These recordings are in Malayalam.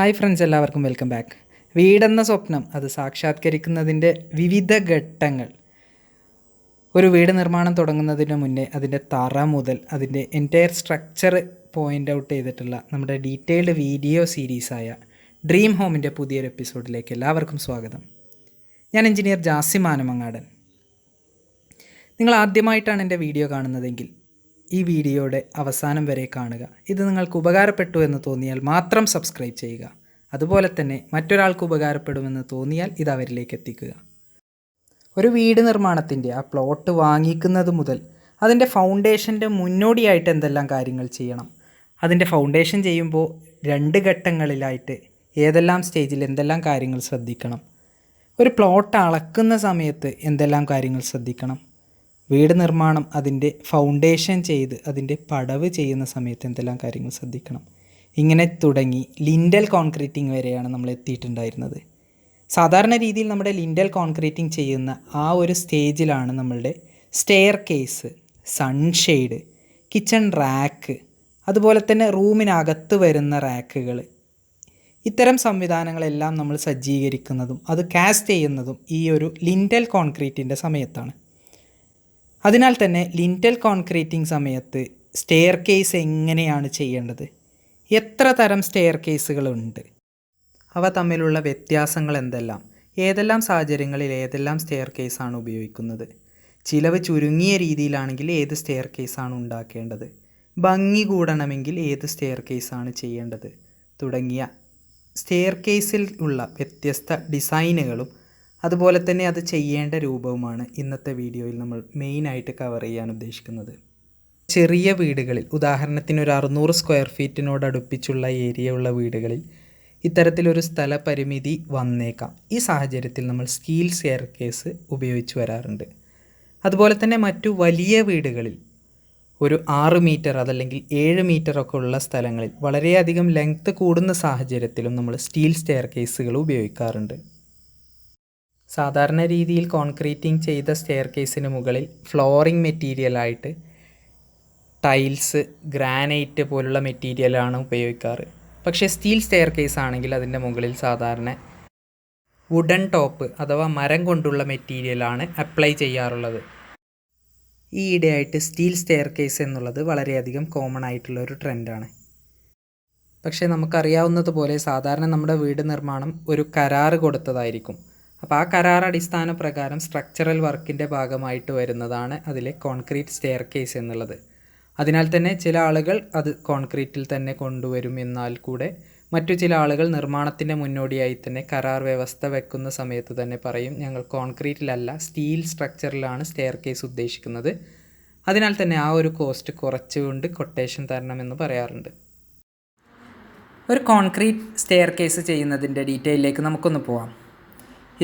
ഹായ് ഫ്രണ്ട്സ് എല്ലാവർക്കും വെൽക്കം ബാക്ക് വീടെന്ന സ്വപ്നം അത് സാക്ഷാത്കരിക്കുന്നതിന്റെ വിവിധ ഘട്ടങ്ങൾ. ഒരു വീട് നിർമ്മാണം തുടങ്ങുന്നതിന് മുന്നേ അതിന്റെ തറ മുതൽ അതിന്റെ എന്റയർ സ്ട്രക്ചർ പോയിന്റ് ഔട്ട് ചെയ്തിട്ടുള്ള നമ്മുടെ ഡീറ്റെയിൽഡ് വീഡിയോ സീരീസായ ഡ്രീം ഹോമിന്റെ പുതിയൊരു എപ്പിസോഡിലേക്ക് എല്ലാവർക്കും സ്വാഗതം. ഞാൻ എഞ്ചിനീയർ ജാസിം ആനമങ്ങാടൻ നിങ്ങൾ ആദ്യമായിട്ടാണ് എന്റെ വീഡിയോ കാണുന്നതെങ്കിൽ ഈ വീഡിയോയുടെ അവസാനം വരെ കാണുക. ഇത് നിങ്ങൾക്ക് ഉപകാരപ്പെട്ടു എന്ന് തോന്നിയാൽ മാത്രം സബ്സ്ക്രൈബ് ചെയ്യുക. അതുപോലെ തന്നെ മറ്റൊരാൾക്ക് ഉപകാരപ്പെടുമെന്ന് തോന്നിയാൽ ഇത് അവരിലേക്ക് എത്തിക്കുക. ഒരു വീട് നിർമ്മാണത്തിന്റെ ആ പ്ലോട്ട് വാങ്ങിക്കുന്നത് മുതൽ അതിന്റെ ഫൗണ്ടേഷന്റെ മുന്നോടിയായിട്ട് എന്തെല്ലാം കാര്യങ്ങൾ ചെയ്യണം. അതിന്റെ ഫൗണ്ടേഷൻ ചെയ്യുമ്പോൾ രണ്ട് ഘട്ടങ്ങളിലായിട്ട് ഏതെല്ലാം സ്റ്റേജിൽ എന്തെല്ലാം കാര്യങ്ങൾ ശ്രദ്ധിക്കണം. ഒരു പ്ലോട്ട് അളക്കുന്ന സമയത്ത് എന്തെല്ലാം കാര്യങ്ങൾ ശ്രദ്ധിക്കണം. വീട് നിർമ്മാണം അതിന്റെ ഫൗണ്ടേഷൻ ചെയ്ത് അതിന്റെ പടവ് ചെയ്യുന്ന സമയത്ത് എന്തെല്ലാം കാര്യങ്ങൾ ശ്രദ്ധിക്കണം. ഇങ്ങനെ തുടങ്ങി ലിൻഡൽ കോൺക്രീറ്റിംഗ് വരെയാണ് നമ്മൾ എത്തിയിട്ടുണ്ടായിരുന്നത്. സാധാരണ രീതിയിൽ നമ്മുടെ ലിൻഡൽ കോൺക്രീറ്റിംഗ് ചെയ്യുന്ന ആ ഒരു സ്റ്റേജിലാണ് നമ്മളുടെ staircase sunshade kitchen rack അതുപോലെ തന്നെ റൂമിനകത്ത് വരുന്ന റാക്കുകൾ ഇത്തരം സംവിധാനങ്ങളെല്ലാം നമ്മൾ സജ്ജീകരിക്കുന്നതും അത് കാസ്റ്റ് ചെയ്യുന്നതും ഈ ഒരു ലിൻഡൽ കോൺക്രീറ്റിന്റെ സമയത്താണ്. അതിനാൽ തന്നെ ലിന്റൽ കോൺക്രീറ്റിംഗ് സമയത്ത് സ്റ്റെയർ കേസ് എങ്ങനെയാണ് ചെയ്യേണ്ടത്? എത്ര തരം സ്റ്റെയർ കേസുകളുണ്ട് അവ തമ്മിലുള്ള വ്യത്യാസങ്ങൾ എന്തെല്ലാം? ഏതെല്ലാം സാഹചര്യങ്ങളിൽ ഏതെല്ലാം സ്റ്റെയർ കേസാണ് ഉപയോഗിക്കുന്നത്? ചിലവ് ചുരുങ്ങിയ രീതിയിലാണെങ്കിൽ ഏത് സ്റ്റെയർ കേസാണ് ഉണ്ടാക്കേണ്ടത്? ഭംഗി കൂടണമെങ്കിൽ ഏത് സ്റ്റെയർ കേസാണ് ചെയ്യേണ്ടത്? തുടങ്ങിയ സ്റ്റെയർ കേസിൽ ഉള്ള വ്യത്യസ്ത ഡിസൈനുകളും അതുപോലെ തന്നെ അത് ചെയ്യേണ്ട രൂപവുമാണ് ഇന്നത്തെ വീഡിയോയിൽ നമ്മൾ മെയിനായിട്ട് കവർ ചെയ്യാൻ ഉദ്ദേശിക്കുന്നത്. ചെറിയ വീടുകളിൽ ഉദാഹരണത്തിന് ഒരു അറുന്നൂറ് സ്ക്വയർ ഫീറ്റിനോട് അടുപ്പിച്ചുള്ള ഏരിയ ഉള്ള വീടുകളിൽ ഇത്തരത്തിലൊരു സ്ഥല പരിമിതി വന്നേക്കാം. ഈ സാഹചര്യത്തിൽ നമ്മൾ സ്റ്റീൽ സ്റ്റെയർ കേസ് ഉപയോഗിച്ച് വരാറുണ്ട്. അതുപോലെ തന്നെ മറ്റു വലിയ വീടുകളിൽ ഒരു ആറ് മീറ്റർ അതല്ലെങ്കിൽ ഏഴ് മീറ്റർ ഒക്കെ ഉള്ള സ്ഥലങ്ങളിൽ വളരെയധികം ലെങ്ത്ത് കൂടുന്ന സാഹചര്യത്തിലും നമ്മൾ സ്റ്റീൽ സ്റ്റെയർ കേസുകൾ ഉപയോഗിക്കാറുണ്ട്. സാധാരണ രീതിയിൽ കോൺക്രീറ്റിംഗ് ചെയ്ത സ്റ്റെയർ കേസിന് മുകളിൽ ഫ്ലോറിംഗ് മെറ്റീരിയലായിട്ട് ടൈൽസ് ഗ്രാനൈറ്റ് പോലുള്ള മെറ്റീരിയലാണ് ഉപയോഗിക്കാറ്. പക്ഷേ സ്റ്റീൽ സ്റ്റെയർ കേസ് ആണെങ്കിൽ അതിന്റെ മുകളിൽ സാധാരണ വുഡൻ ടോപ്പ് അഥവാ മരം കൊണ്ടുള്ള മെറ്റീരിയലാണ് അപ്ലൈ ചെയ്യാറുള്ളത്. ഈ ഇടയായിട്ട് സ്റ്റീൽ സ്റ്റെയർ കേസ് എന്നുള്ളത് വളരെയധികം കോമൺ ആയിട്ടുള്ള ഒരു ട്രെൻഡാണ് പക്ഷേ നമുക്കറിയാവുന്നതുപോലെ സാധാരണ നമ്മുടെ വീട് നിർമ്മാണം ഒരു കരാറ് കൊടുത്തതായിരിക്കും. അപ്പോൾ ആ കരാർ അടിസ്ഥാന പ്രകാരം സ്ട്രക്ചറൽ വർക്കിന്റെ ഭാഗമായിട്ട് വരുന്നതാണ് അതിലെ കോൺക്രീറ്റ് സ്റ്റെയർ കേസ് എന്നുള്ളത്. അതിനാൽ തന്നെ ചില ആളുകൾ അത് കോൺക്രീറ്റിൽ തന്നെ കൊണ്ടുവരും എന്നാൽ കൂടെ മറ്റു ചില ആളുകൾ നിർമ്മാണത്തിന്റെ മുന്നോടിയായി തന്നെ കരാർ വ്യവസ്ഥ വെക്കുന്ന സമയത്ത് തന്നെ പറയും ഞങ്ങൾ കോൺക്രീറ്റിലല്ല സ്റ്റീൽ സ്ട്രക്ചറിലാണ് സ്റ്റെയർ കേസ് ഉദ്ദേശിക്കുന്നത്. അതിനാൽ തന്നെ ആ ഒരു കോസ്റ്റ് കുറച്ചുകൊണ്ട് കൊട്ടേഷൻ തരണമെന്ന് പറയാറുണ്ട്. ഒരു കോൺക്രീറ്റ് സ്റ്റെയർ കേസ് ചെയ്യുന്നതിന്റെ ഡീറ്റെയിലേക്ക് നമുക്കൊന്ന് പോവാം.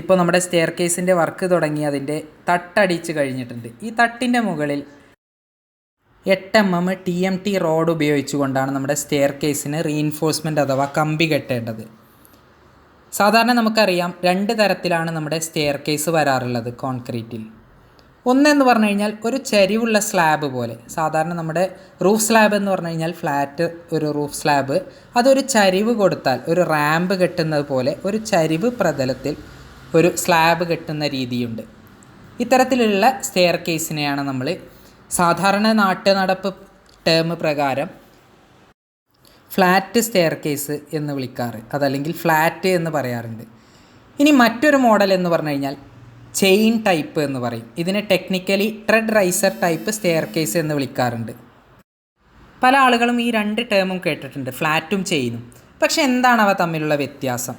ഇപ്പോൾ നമ്മുടെ സ്റ്റെയർ കേസിന്റെ വർക്ക് തുടങ്ങി അതിന്റെ തട്ടടിച്ച് കഴിഞ്ഞിട്ടുണ്ട്. ഈ തട്ടിന്റെ മുകളിൽ എട്ട് M M T M T rod ഉപയോഗിച്ചുകൊണ്ടാണ് നമ്മുടെ സ്റ്റെയർ കേസിന് അഥവാ കമ്പി കെട്ടേണ്ടത്. സാധാരണ നമുക്കറിയാം രണ്ട് തരത്തിലാണ് നമ്മുടെ സ്റ്റെയർ കേസ് വരാറുള്ളത് കോൺക്രീറ്റിൽ. ഒന്നെന്ന് പറഞ്ഞു കഴിഞ്ഞാൽ ഒരു ചരിവുള്ള സ്ലാബ് പോലെ. സാധാരണ നമ്മുടെ റൂഫ് സ്ലാബ് എന്ന് പറഞ്ഞു കഴിഞ്ഞാൽ ഫ്ലാറ്റ് ഒരു റൂഫ് സ്ലാബ്. അതൊരു ചരിവ് കൊടുത്താൽ ഒരു റാമ്പ് കെട്ടുന്നത് പോലെ ഒരു ചരിവ് പ്രതലത്തിൽ ഒരു സ്ലാബ് കെട്ടുന്ന രീതിയുണ്ട്. ഇത്തരത്തിലുള്ള സ്റ്റെയർ കേസിനെയാണ് നമ്മൾ സാധാരണ നാട്ടു നടപ്പ് ടേം പ്രകാരം ഫ്ലാറ്റ് സ്റ്റെയർ കേസ് എന്ന് വിളിക്കാറ്. അതല്ലെങ്കിൽ ഫ്ലാറ്റ് എന്ന് പറയാറുണ്ട്. ഇനി മറ്റൊരു മോഡൽ എന്ന് പറഞ്ഞു കഴിഞ്ഞാൽ ചെയിൻ ടൈപ്പ് എന്ന് പറയും. ഇതിനെ technically tread riser type staircase എന്ന് വിളിക്കാറുണ്ട്. പല ആളുകളും ഈ രണ്ട് ടേമും കേട്ടിട്ടുണ്ട്. ഫ്ലാറ്റും ചെയിനും പക്ഷെ എന്താണ് അവ തമ്മിലുള്ള വ്യത്യാസം?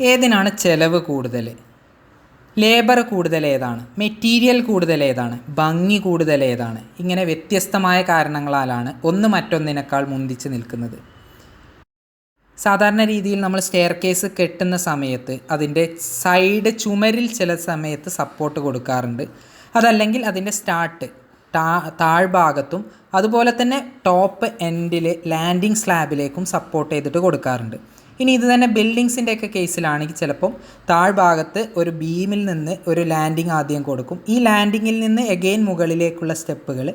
ഏതിനാണ് ചിലവ് കൂടുതൽ ലേബർ കൂടുതൽ ഏതാണ്? മെറ്റീരിയൽ കൂടുതൽ ഏതാണ്? ഭംഗി കൂടുതൽ ഏതാണ്? ഇങ്ങനെ വ്യത്യസ്തമായ കാരണങ്ങളാലാണ് ഒന്ന് മറ്റൊന്നിനേക്കാൾ മുന്തിച്ച് നിൽക്കുന്നത്. സാധാരണ രീതിയിൽ നമ്മൾ സ്റ്റെയർ കേസ് കെട്ടുന്ന സമയത്ത് അതിന്റെ സൈഡ് ചുമരിൽ ചില സമയത്ത് സപ്പോർട്ട് കൊടുക്കാറുണ്ട്. അതല്ലെങ്കിൽ അതിന്റെ സ്റ്റാർട്ട് താ താഴ്ഭാഗത്തും അതുപോലെ തന്നെ ടോപ്പ് എൻഡിൽ ലാൻഡിംഗ് സ്ലാബിലേക്കും സപ്പോർട്ട് ചെയ്തിട്ട് കൊടുക്കാറുണ്ട്. ഇനി ഇത് തന്നെ ബിൽഡിങ്സിന്റെ ഒക്കെ കേസിലാണെങ്കിൽ ചിലപ്പം താഴ്ഭാഗത്ത് ഒരു ബീമിൽ നിന്ന് ഒരു ലാൻഡിങ് ആദ്യം കൊടുക്കും. ഈ ലാൻഡിങ്ങിൽ നിന്ന് എഗെയിൻ മുകളിലേക്കുള്ള സ്റ്റെപ്പുകൾ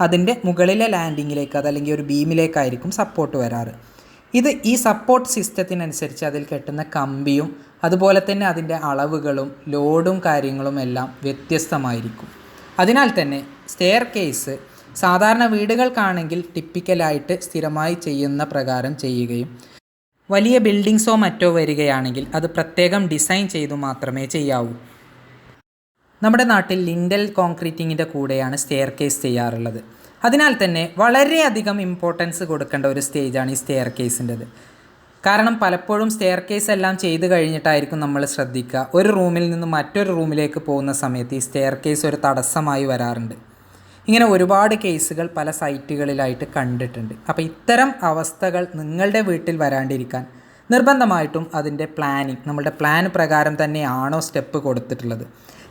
അതിന്റെ മുകളിലെ ലാൻഡിങ്ങിലേക്ക് അതല്ലെങ്കിൽ ഒരു ബീമിലേക്കായിരിക്കും സപ്പോർട്ട് വരാറ്. ഇത് ഈ സപ്പോർട്ട് സിസ്റ്റത്തിനനുസരിച്ച് അതിൽ കെട്ടുന്ന കമ്പിയും അതുപോലെ തന്നെ അതിന്റെ അളവുകളും ലോഡും കാര്യങ്ങളും എല്ലാം വ്യത്യസ്തമായിരിക്കും. അതിനാൽ തന്നെ സ്റ്റെയർ കേസ് സാധാരണ വീടുകൾക്കാണെങ്കിൽ ടിപ്പിക്കലായിട്ട് സ്ഥിരമായി ചെയ്യുന്ന പ്രകാരം ചെയ്യുകയും വലിയ ബിൽഡിങ്സോ മറ്റോ വരികയാണെങ്കിൽ അത് പ്രത്യേകം ഡിസൈൻ ചെയ്തു മാത്രമേ ചെയ്യാവൂ. നമ്മുടെ നാട്ടിൽ ലിൻഡൽ കോൺക്രീറ്റിങ്ങിന്റെ കൂടെയാണ് സ്റ്റെയർ കേസ് ചെയ്യാറുള്ളത്. അതിനാൽ തന്നെ വളരെയധികം ഇമ്പോർട്ടൻസ് കൊടുക്കേണ്ട ഒരു സ്റ്റേജാണ് ഈ സ്റ്റെയർ കേസിന്റെത്. കാരണം പലപ്പോഴും സ്റ്റെയർ കേസ് എല്ലാം ചെയ്ത് കഴിഞ്ഞിട്ടായിരിക്കും നമ്മൾ ശ്രദ്ധിക്കുക. ഒരു റൂമിൽ നിന്ന് മറ്റൊരു റൂമിലേക്ക് പോകുന്ന സമയത്ത് ഈ സ്റ്റെയർ കേസ് ഒരു തടസ്സമായി വരാറുണ്ട്. ഇങ്ങനെ ഒരുപാട് കേസുകൾ പല സൈറ്റുകളിലായിട്ട് കണ്ടിട്ടുണ്ട്. അപ്പോൾ ഇത്തരം അവസ്ഥകൾ നിങ്ങളുടെ വീട്ടിൽ വരാണ്ടിരിക്കാൻ നിർബന്ധമായിട്ടും അതിന്റെ പ്ലാനിങ് നമ്മളുടെ പ്ലാൻ പ്രകാരം തന്നെയാണോ സ്റ്റെപ്പ് കൊടുത്തിട്ടുള്ളത്.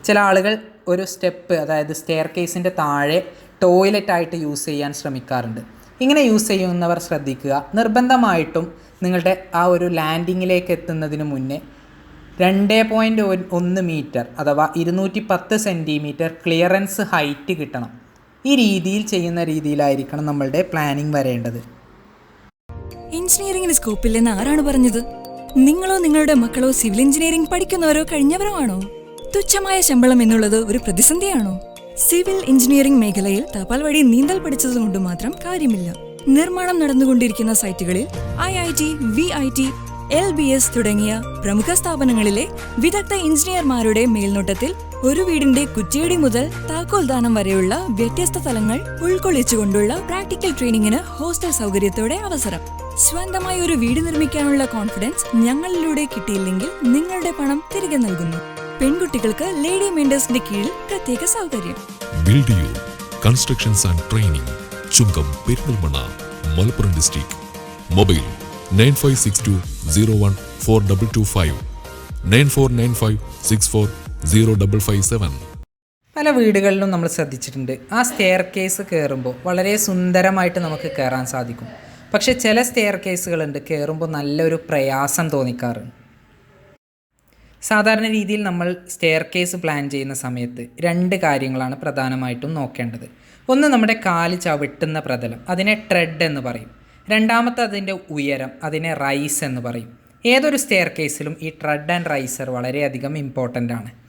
ചില ആളുകൾ ഒരു സ്റ്റെപ്പ് അതായത് സ്റ്റെയർ കേസിന്റെ താഴെ ടോയ്ലറ്റായിട്ട് യൂസ് ചെയ്യാൻ ശ്രമിക്കാറുണ്ട്. ഇങ്ങനെ യൂസ് ചെയ്യുന്നവർ ശ്രദ്ധിക്കുക. നിർബന്ധമായിട്ടും നിങ്ങളുടെ ആ ഒരു ലാൻഡിങ്ങിലേക്ക് എത്തുന്നതിന് മുന്നേ രണ്ട് പോയിന്റ് ഒന്ന് മീറ്റർ അഥവാ ഇരുന്നൂറ്റി പത്ത് സെന്റിമീറ്റർ ക്ലിയറൻസ് ഹൈറ്റ് കിട്ടണം. ഈ രീതിയിൽ ചെയ്യുന്ന രീതിയിലായിരിക്കണം നമ്മളുടെ പ്ലാനിങ് വരേണ്ടത്. എഞ്ചിനീയറിംഗിന് സ്കോപ്പില്ലെന്ന് ആരാണ് പറഞ്ഞത്? നിങ്ങളോ നിങ്ങളുടെ മക്കളോ സിവിൽ എഞ്ചിനീയറിംഗ് പഠിക്കുന്നവരോ കഴിഞ്ഞവരോ ആണോ തുച്ഛമായ ശമ്പളം എന്നുള്ളത് ഒരു പ്രതിസന്ധിയാണോ? സിവിൽ എഞ്ചിനീയറിംഗ് മേഖലയിൽ തപാൽ വഴി നീന്തൽ പഠിച്ചതുകൊണ്ട് മാത്രം കാര്യമില്ല. നിർമ്മാണം നടന്നുകൊണ്ടിരിക്കുന്ന സൈറ്റുകളിൽ I I T V I T L B S തുടങ്ങിയ പ്രമുഖ സ്ഥാപനങ്ങളിലെ വിദഗ്ധ എഞ്ചിനീയർമാരുടെ മേൽനോട്ടത്തിൽ ഒരു വീടിന്റെ കുറ്റിയടി മുതൽ താക്കോൽ ദാനം വരെയുള്ള വ്യത്യസ്ത തലങ്ങൾ ഉൾക്കൊള്ളിച്ചുകൊണ്ടുള്ള പ്രാക്ടിക്കൽ ട്രെയിനിങ്ങിന് ഹോസ്റ്റൽ സൗകര്യത്തോടെ അവസരം. സ്വന്തമായി ഒരു വീട് നിർമ്മിക്കാനുള്ള കോൺഫിഡൻസ് ഞങ്ങളിലൂടെ കിട്ടിയില്ലെങ്കിൽ നിങ്ങളുടെ പണം തിരികെ നൽകുന്നു. പെൺകുട്ടികൾക്ക് ലേഡി മെൻഡേഴ്സിന്റെ കീഴിൽ പ്രത്യേക സൗകര്യം. Constructions and training Chungam Perinthalmanna Malappuram district mobile nine five six two zero one four double two five. Nine four nine five six four zero double five seven പല വീടുകളിലും നമ്മൾ ശ്രദ്ധിച്ചിട്ടുണ്ട്. ആ സ്റ്റെയർ കേസ് കയറുമ്പോൾ വളരെ സുന്ദരമായിട്ട് നമുക്ക് കയറാൻ സാധിക്കും. പക്ഷേ ചില സ്റ്റെയർ കേസുകളുണ്ട് കയറുമ്പോൾ നല്ലൊരു പ്രയാസം തോന്നിക്കാറുണ്ട്. സാധാരണ രീതിയിൽ നമ്മൾ സ്റ്റെയർ കേസ് പ്ലാൻ ചെയ്യുന്ന സമയത്ത് രണ്ട് കാര്യങ്ങളാണ് പ്രധാനമായിട്ടും നോക്കേണ്ടത്. ഒന്ന് നമ്മുടെ കാൽ ചവിട്ടുന്ന പ്രതലം അതിനെ ട്രെഡ് എന്ന് പറയും. രണ്ടാമത്തെ അതിന്റെ ഉയരം അതിനെ റൈസ് എന്ന് പറയും. ഏതൊരു സ്റ്റെയർ കേസിലും ഈ ട്രെഡ് ആൻഡ് റൈസർ വളരെയധികം ഇമ്പോർട്ടന്റ് ആണ്.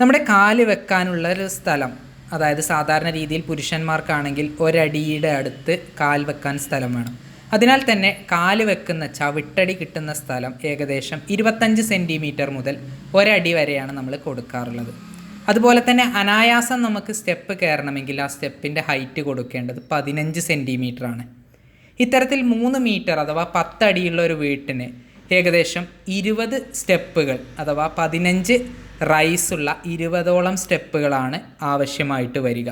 നമ്മുടെ കാൽ വെക്കാനുള്ള ഒരു സ്ഥലം അതായത് സാധാരണ രീതിയിൽ പുരുഷന്മാർക്കാണെങ്കിൽ ഒരടിയുടെ അടുത്ത് കാൽ വെക്കാൻ സ്ഥലം വേണം. അതിനാൽ തന്നെ കാൽ വെക്കുന്ന ചവിട്ടടി കിട്ടുന്ന സ്ഥലം ഏകദേശം ഇരുപത്തഞ്ച് സെന്റിമീറ്റർ മുതൽ ഒരടി വരെയാണ് നമ്മൾ കൊടുക്കാറുള്ളത്. അതുപോലെ തന്നെ അനായാസം നമുക്ക് സ്റ്റെപ്പ് കയറണമെങ്കിൽ ആ സ്റ്റെപ്പിന്റെ ഹൈറ്റ് കൊടുക്കേണ്ടത് പതിനഞ്ച് ആണ് ഇത്തരത്തിൽ മൂന്ന് മീറ്റർ അഥവാ പത്തടിയുള്ള ഒരു വീട്ടിന് ഏകദേശം ഇരുപത് സ്റ്റെപ്പുകൾ അഥവാ പതിനഞ്ച് റൈസുള്ള ഇരുപതോളം സ്റ്റെപ്പുകളാണ് ആവശ്യമായിട്ട് വരിക.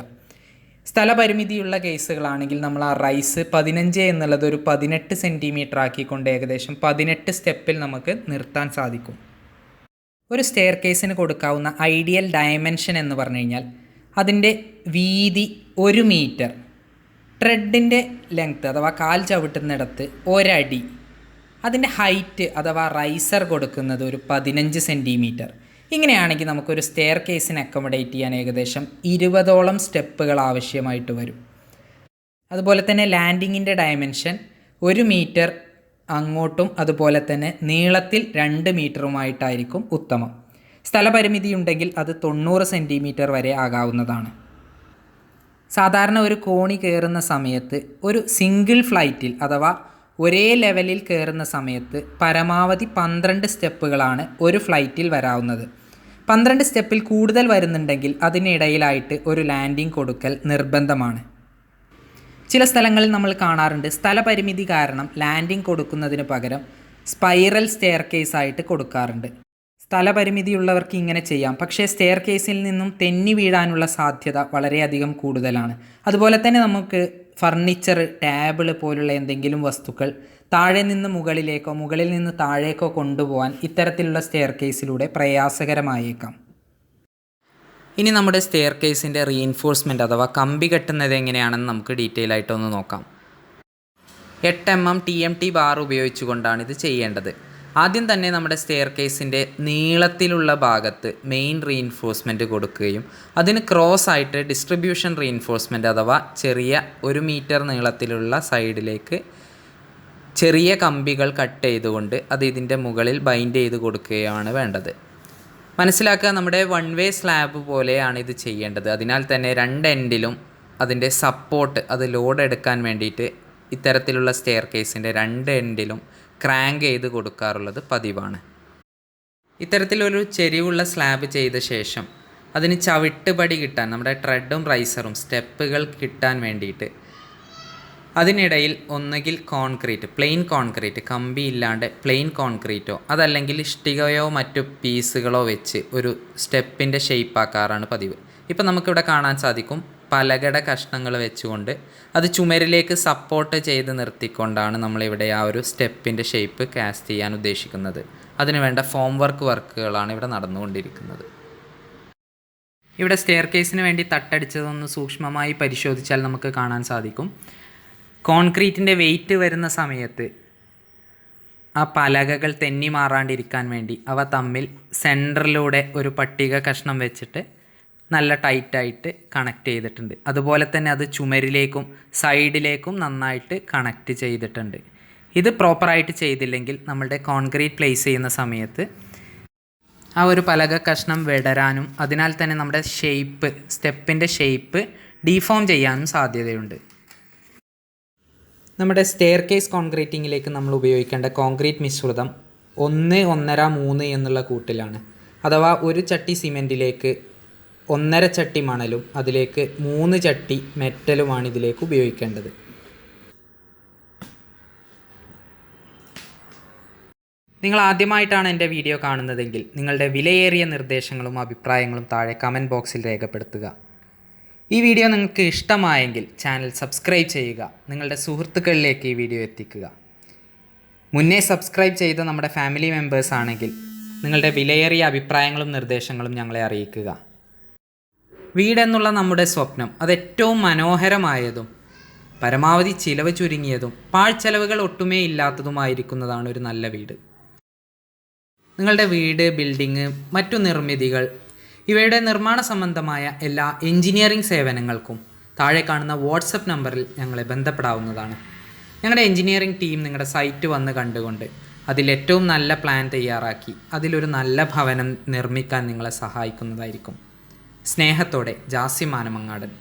സ്ഥലപരിമിതിയുള്ള കേസുകളാണെങ്കിൽ നമ്മൾ ആ റൈസ് പതിനഞ്ച് എന്നുള്ളത് ഒരു പതിനെട്ട് സെന്റിമീറ്റർ ആക്കിക്കൊണ്ട് ഏകദേശം പതിനെട്ട് സ്റ്റെപ്പിൽ നമുക്ക് നിർത്താൻ സാധിക്കും. ഒരു സ്റ്റെയർ കേസിന് കൊടുക്കാവുന്ന ഐഡിയൽ ഡയമെൻഷൻ എന്ന് പറഞ്ഞു കഴിഞ്ഞാൽ അതിന്റെ വീതി ഒരു മീറ്റർ ട്രെഡിന്റെ ലെങ്ത്ത് അഥവാ കാൽ ചവിട്ടുന്നിടത്ത് ഒരടി അതിന്റെ ഹൈറ്റ് അഥവാ റൈസർ കൊടുക്കുന്നത് ഒരു പതിനഞ്ച് സെന്റിമീറ്റർ ഇങ്ങനെയാണെങ്കിൽ നമുക്കൊരു സ്റ്റെയർ കേസിന് അക്കോമഡേറ്റ് ചെയ്യാൻ ഏകദേശം ഇരുപതോളം സ്റ്റെപ്പുകൾ ആവശ്യമായിട്ട് വരും. അതുപോലെ തന്നെ ലാൻഡിങ്ങിന്റെ ഡയമെൻഷൻ ഒരു മീറ്റർ അങ്ങോട്ടും അതുപോലെ തന്നെ നീളത്തിൽ രണ്ട് മീറ്ററുമായിട്ടായിരിക്കും ഉത്തമം. സ്ഥലപരിമിതി ഉണ്ടെങ്കിൽ അത് തൊണ്ണൂറ് സെന്റിമീറ്റർ വരെ ആകാവുന്നതാണ്. സാധാരണ ഒരു കോണി കയറുന്ന സമയത്ത് ഒരു സിംഗിൾ ഫ്ലൈറ്റിൽ അഥവാ ഒരേ ലെവലിൽ കയറുന്ന സമയത്ത് പരമാവധി പന്ത്രണ്ട് സ്റ്റെപ്പുകളാണ് ഒരു ഫ്ലൈറ്റിൽ വരാവുന്നത്. പന്ത്രണ്ട് സ്റ്റെപ്പിൽ കൂടുതൽ വരുന്നുണ്ടെങ്കിൽ അതിനിടയിലായിട്ട് ഒരു ലാൻഡിംഗ് കൊടുക്കൽ നിർബന്ധമാണ്. ചില സ്ഥലങ്ങളിൽ നമ്മൾ കാണാറുണ്ട് സ്ഥലപരിമിതി കാരണം ലാൻഡിംഗ് കൊടുക്കുന്നതിന് പകരം സ്പൈറൽ സ്റ്റെയർ കേസായിട്ട് കൊടുക്കാറുണ്ട്. സ്ഥലപരിമിതിയുള്ളവർക്ക് ഇങ്ങനെ ചെയ്യാം പക്ഷേ സ്റ്റെയർ കേസിൽ നിന്നും തെന്നി വീഴാനുള്ള സാധ്യത വളരെയധികം കൂടുതലാണ്. അതുപോലെ തന്നെ നമുക്ക് ഫർണിച്ചർ ടേബിൾ പോലുള്ള എന്തെങ്കിലും വസ്തുക്കൾ താഴെ നിന്ന് മുകളിലേക്കോ മുകളിൽ നിന്ന് താഴേക്കോ കൊണ്ടുപോകാൻ ഇത്തരത്തിലുള്ള സ്റ്റെയർ കേസിലൂടെ പ്രയാസകരമായേക്കാം. ഇനി നമ്മുടെ സ്റ്റെയർ കേസിന്റെ റീഇൻഫോഴ്സ്മെന്റ് അഥവാ കമ്പി കെട്ടുന്നത് എങ്ങനെയാണെന്ന് നമുക്ക് ഡീറ്റെയിൽ ആയിട്ടൊന്ന് നോക്കാം. എട്ട് M M T M T bar ഉപയോഗിച്ചുകൊണ്ടാണ് ഇത് ചെയ്യേണ്ടത്. ആദ്യം തന്നെ നമ്മുടെ സ്റ്റെയർ കേസിന്റെ നീളത്തിലുള്ള ഭാഗത്ത് മെയിൻ റീഇൻഫോഴ്സ്മെന്റ് കൊടുക്കുകയും അതിന് ക്രോസ് ആയിട്ട് ഡിസ്ട്രിബ്യൂഷൻ റീഇൻഫോഴ്സ്മെന്റ് അഥവാ ചെറിയ ഒരു മീറ്റർ നീളത്തിലുള്ള സൈഡിലേക്ക് ചെറിയ കമ്പികൾ കട്ട് ചെയ്തുകൊണ്ട് അത് ഇതിന്റെ മുകളിൽ ബൈൻഡ് ചെയ്ത് കൊടുക്കുകയാണ് വേണ്ടത്. മനസ്സിലാക്കുക നമ്മുടെ വൺ വേ സ്ലാബ് പോലെയാണ് ഇത് ചെയ്യേണ്ടത്. അതിനാൽ തന്നെ രണ്ട് എൻഡിലും അതിന്റെ സപ്പോർട്ട് അത് ലോഡ് എടുക്കാൻ വേണ്ടിയിട്ട് ഇത്തരത്തിലുള്ള സ്റ്റെയർ കേസിന്റെ രണ്ട് എൻഡിലും ക്രാങ്ക് ചെയ്ത് കൊടുക്കാറുള്ളത് പതിവാണ്. ഇത്തരത്തിലൊരു ചെരിവുള്ള സ്ലാബ് ചെയ്ത ശേഷം അതിന് ചവിട്ടുപടി കിട്ടാൻ നമ്മുടെ ട്രെഡും റൈസറും സ്റ്റെപ്പുകൾ കിട്ടാൻ വേണ്ടിയിട്ട് അതിനിടയിൽ ഒന്നുകിൽ കോൺക്രീറ്റ് പ്ലെയിൻ കോൺക്രീറ്റ് കമ്പി ഇല്ലാണ്ട് പ്ലെയിൻ കോൺക്രീറ്റോ അതല്ലെങ്കിൽ ഇഷ്ടികയോ മറ്റു പീസുകളോ വെച്ച് ഒരു സ്റ്റെപ്പിന്റെ ഷേപ്പാക്കാറാണ് പതിവ്. ഇപ്പം നമുക്കിവിടെ കാണാൻ സാധിക്കും പലകട കഷ്ണങ്ങൾ വെച്ചുകൊണ്ട് അത് ചുമരിലേക്ക് സപ്പോർട്ട് ചെയ്ത് നിർത്തിക്കൊണ്ടാണ് നമ്മളിവിടെ ആ ഒരു സ്റ്റെപ്പിന്റെ ഷേപ്പ് കാസ്റ്റ് ചെയ്യാൻ ഉദ്ദേശിക്കുന്നത്. അതിനുവേണ്ട ഫോം വർക്ക് വർക്കുകളാണ് ഇവിടെ നടന്നുകൊണ്ടിരിക്കുന്നത്. ഇവിടെ സ്റ്റെയർ കേസിന് വേണ്ടി തട്ടടിച്ചതൊന്ന് സൂക്ഷ്മമായി പരിശോധിച്ചാൽ നമുക്ക് കാണാൻ സാധിക്കും. കോൺക്രീറ്റിന്റെ വെയിറ്റ് വരുന്ന സമയത്ത് ആ പലകകൾ തെന്നി മാറാണ്ടിരിക്കാൻ വേണ്ടി അവ തമ്മിൽ സെന്ററിലൂടെ ഒരു പട്ടിക കഷ്ണം വെച്ചിട്ട് നല്ല ടൈറ്റായിട്ട് കണക്ട് ചെയ്തിട്ടുണ്ട്. അതുപോലെ തന്നെ അത് ചുമരിലേക്കും സൈഡിലേക്കും നന്നായിട്ട് കണക്ട് ചെയ്തിട്ടുണ്ട്. ഇത് പ്രോപ്പറായിട്ട് ചെയ്തില്ലെങ്കിൽ നമ്മളുടെ കോൺക്രീറ്റ് പ്ലേസ് ചെയ്യുന്ന സമയത്ത് ആ ഒരു പലക കഷ്ണം വിടരാനും അതിനാൽ തന്നെ നമ്മുടെ ഷേപ്പ് സ്റ്റെപ്പിന്റെ ഷേപ്പ് ഡീഫോം ചെയ്യാനും സാധ്യതയുണ്ട്. നമ്മുടെ സ്റ്റെയർ കേസ് കോൺക്രീറ്റിങ്ങിലേക്ക് നമ്മൾ ഉപയോഗിക്കേണ്ട കോൺക്രീറ്റ് മിശ്രിതം ഒന്ന് ഒന്നര മൂന്ന് എന്നുള്ള കൂട്ടിലാണ്. അഥവാ ഒരു ചട്ടി സിമെന്റിലേക്ക് ഒന്നര ചട്ടി മണലും അതിലേക്ക് മൂന്ന് ചട്ടി മെറ്റലുമാണ് ഇതിലേക്ക് ഉപയോഗിക്കേണ്ടത്. നിങ്ങൾ ആദ്യമായിട്ടാണ് എന്റെ വീഡിയോ കാണുന്നതെങ്കിൽ നിങ്ങളുടെ വിലയേറിയ നിർദ്ദേശങ്ങളും അഭിപ്രായങ്ങളും താഴെ കമന്റ് ബോക്സിൽ രേഖപ്പെടുത്തുക. ഈ വീഡിയോ നിങ്ങൾക്ക് ഇഷ്ടമായെങ്കിൽ ചാനൽ സബ്സ്ക്രൈബ് ചെയ്യുക. നിങ്ങളുടെ സുഹൃത്തുക്കളിലേക്ക് ഈ വീഡിയോ എത്തിക്കുക. മുന്നേ സബ്സ്ക്രൈബ് ചെയ്ത നമ്മുടെ ഫാമിലി മെമ്പേഴ്സ് ആണെങ്കിൽ നിങ്ങളുടെ വിലയേറിയ അഭിപ്രായങ്ങളും നിർദ്ദേശങ്ങളും ഞങ്ങളെ അറിയിക്കുക. വീടെന്നുള്ള നമ്മുടെ സ്വപ്നം അത് ഏറ്റവും മനോഹരമായതും പരമാവധി ചിലവ് ചുരുങ്ങിയതും പാഴ്ചെലവുകൾ ഒട്ടുമേ ഇല്ലാത്തതുമായിരിക്കുന്നതാണ് ഒരു നല്ല വീട്. നിങ്ങളുടെ വീട് ബിൽഡിങ് മറ്റു നിർമ്മിതികൾ ഇവയുടെ നിർമ്മാണ സംബന്ധമായ എല്ലാ എഞ്ചിനീയറിംഗ് സേവനങ്ങൾക്കും താഴെ കാണുന്ന വാട്സപ്പ് നമ്പറിൽ ഞങ്ങളെ ബന്ധപ്പെടാവുന്നതാണ്. ഞങ്ങളുടെ എഞ്ചിനീയറിംഗ് ടീം നിങ്ങളുടെ സൈറ്റ് വന്ന് കണ്ടുകൊണ്ട് അതിലേറ്റവും നല്ല പ്ലാൻ തയ്യാറാക്കി അതിലൊരു നല്ല ഭവനം നിർമ്മിക്കാൻ നിങ്ങളെ സഹായിക്കുന്നതായിരിക്കും. സ്നേഹത്തോടെ ജാസിമാനമങ്ങാടൻ